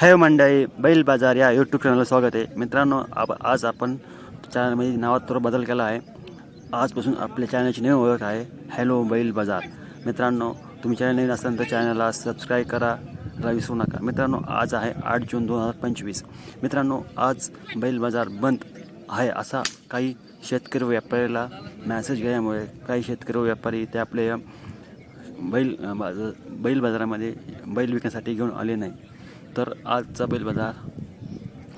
Have मंडई बैल बाजार या यूट्यूब चॅनलला स्वागत आहे. मित्रांनो आप आज आपण चॅनलमध्ये नावात थोडा बदल केला आहे. आजपासून आपल्या चॅनलची नवीन ओळख आहे हॅलो बैल बाजार. मित्रांनो तुम्ही चॅनल नवीन असाल तर चॅनलला सबस्क्राईब करा ला विसरू नका. मित्रांनो आज आहे आठ जून दोन हजार पंचवीस. मित्रांनो आज बैल बाजार बंद आहे असा काही शेतकरी व्यापाऱ्याला मॅसेज गेल्यामुळे काही शेतकरी व्यापारी ते आपले बैल बाजार बैल बाजारामध्ये बैल विकण्यासाठी घेऊन आले नाही. तर आजचा बैल बाजार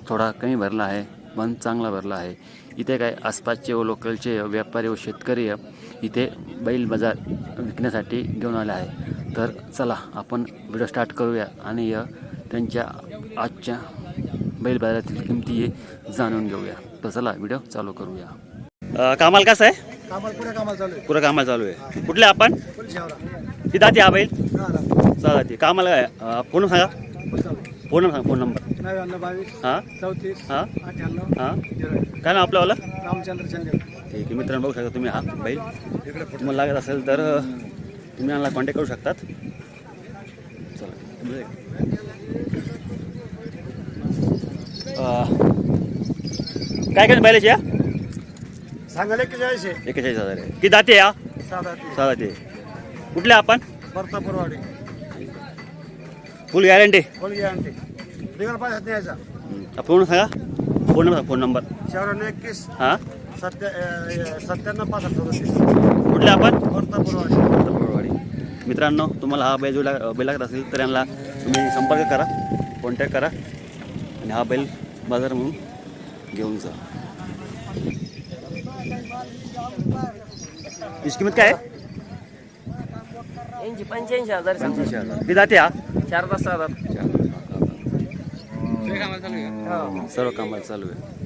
थोडा कमी भरला आहे पण चांगला भरला आहे. इथे काय आसपासचे व लोकलचे व्यापारी व शेतकरी इथे बैल बाजार विकण्यासाठी घेऊन आले आहे. तर चला आपण व्हिडिओ स्टार्ट करूया आणि त्यांच्या आजच्या बैल बाजारातील किमती जाणून घेऊया. तर चला व्हिडिओ चालू करूया. कामाला कसं आहे? कामाला पुढे कामाला चालू आहे. पुरं कामाला चालू आहे. कुठले आपण? ती दाती हा बैल? हा ना. चला ती. कामाला काय? अं, फोन. फोन सांगा फोन नंबर. नव्याण्णव बावीस हां? चौतीस हां? अठ्ठ्याण्णव हां? झिरो एक. काय ना आपल्यावाला? रामचंद्र चंदेल. ठीक आहे मित्रांनो बघू शकता तुम्ही. हा बैल. तुम्हाला लागत असेल तर अं, तुम्ही यांना कॉन्टॅक्ट करू शकतात. चला तुम्ही- अं, काय काय बैलाची या? सांगायला की जायचे एकेचाळीस हजार आहे. की दाते या? साधा ते साधा ते कुठले आपण? बर्तापूरवाडी फुल गॅरंटी कोलगी आणते बिगर पैशात न्यायचा फोन सांगा फोन नंबर फोन नंबर एकवीस हां सत्या अं, सत्त्याण्णव पासष्ट सदतीस कुठले आपण? वाडी मित्रांनो तुम्हाला हा बैल जोडला बैल लागत असेल तर यांना तुम्ही संपर्क करा कॉन्टॅक्ट करा आणि हा बैल बाजार म्हणून घेऊन जा. याची किंमत काय आहे? यांची पंच्याऐंशी हजार पंच्याऐंशी हजार. किती जाते हा. चार पाच सहा हजार सर्व कामाला चालू आहे.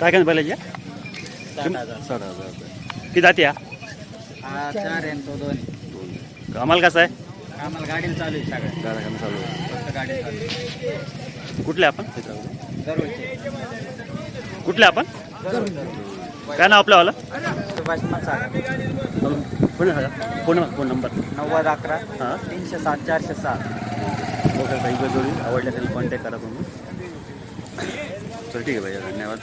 काय काय बैलाची साठ हजार रुपये. किती जाते हा. चार दोन. कामाला कसं आहे? आम्हाला गाडीला चालू आहे सगळं दादा काम चालू आहे. फक्त गाडी चालू आहे. कुठले आपण? दररोजचे. कुठले आपण? काय नाव आपल्यावाला Subhash Masala phone phone phone number? नव्वद अकरा. हां. तीनशे सात चारशे सात. लोकल काही जोडी आवडल्या तरी कॉन्टॅक्ट करा तुम्ही. चल ठीक आहे भैया धन्यवाद.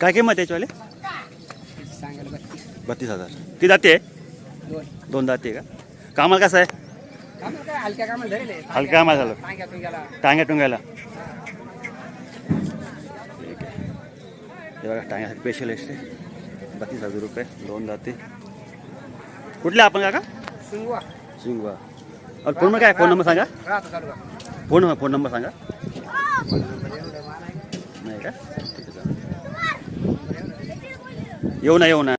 काय किंमत आहे याचीवाले सांगायला बत्तीस बत्तीस हजार. ती जाते? दोन. दोन जाते का? कामाला कसं आहे? कामाला काय हलक्या कामाला धरेल हलका कामाला झालं. तुम्ही गेला टांग्या टुंग्याला ठीक आहे. हे बघा टांग्यासाठी स्पेशलिस्ट आहे. बत्तीस हजार रुपये दोन जाते. कुठले आपण काका? शिंगवा शिंगवा और फोन नंबर काय? फोन नंबर सांगा. राहतो चालू का फोन नंबर फोन नंबर सांगा. नाही का ठीक आहे चालेल. येऊ ना येऊ ना.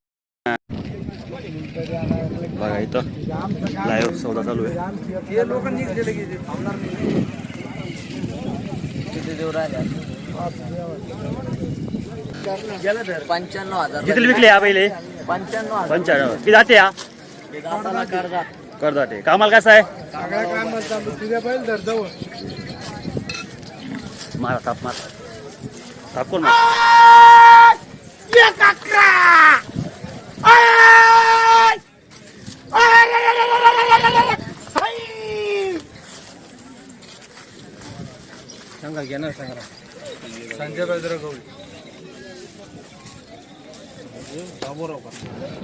बघा इथं लाईव्ह सौदा चालू आहे. हे पंच्याण्णव हजार. किती विकले या पहिले. पंच्याण्णव हजार. पंचाण्णव किती जाते या. कर्जात कर जाते. कामाला कसं आहे? मारा ताप मारा. ताप कोण मारा? सांगा घेणार सांगा संजय गवळी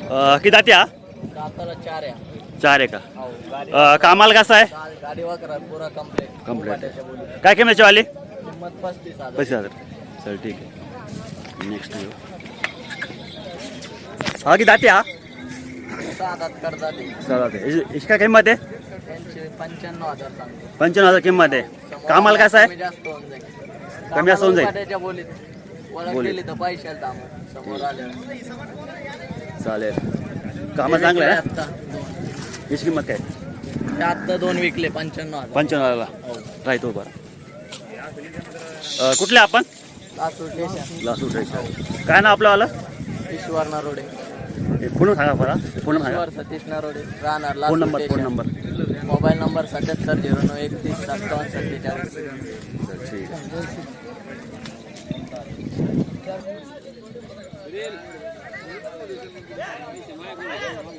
अं, किती जाते हा? दाताला चार आहे चार आहे का? हो गाडी अं, कामाला कसं आहे? गाडी वाकरा पुरा कंप्लीट Complete. काय किंमत वाले? किंमत पस्तीस हजार. पैसे हजार. चल ठीक आहे. नेक्स्ट हा? किती जाते. हा. चला ते काय किंमत आहे? पंच्याण्णव हजार सांगतो. पंच्याण्णव हजार किंमत आहे. कामाला कसं आहे? कमी जास्त होऊन जाईल. कमी जास्त होऊन जाईल. कामाला बोलीत. ओळख बोलीत. केली तर पैशाला दाम समोर आले चालेल. कामं चांगलं आहे ना? आता याची किंमत काय? ते आता दोन विकले पंच्याण्णव हजार. पंच्याण्णवला राहतो बरं. अं, कुठले आपण? लासूर स्टेशन लासूर काय ना आपलं आलं ईश्वरना रोडे. ते पूर्ण सांगा बरा पूर्ण सांगा. सतीश नरोडे राहणार phone number phone. Number. Mobile number सत्याहत्तर झिरो नऊ एकतीस सत्तावन्न सत्तेचाळीस. ठीक. आहे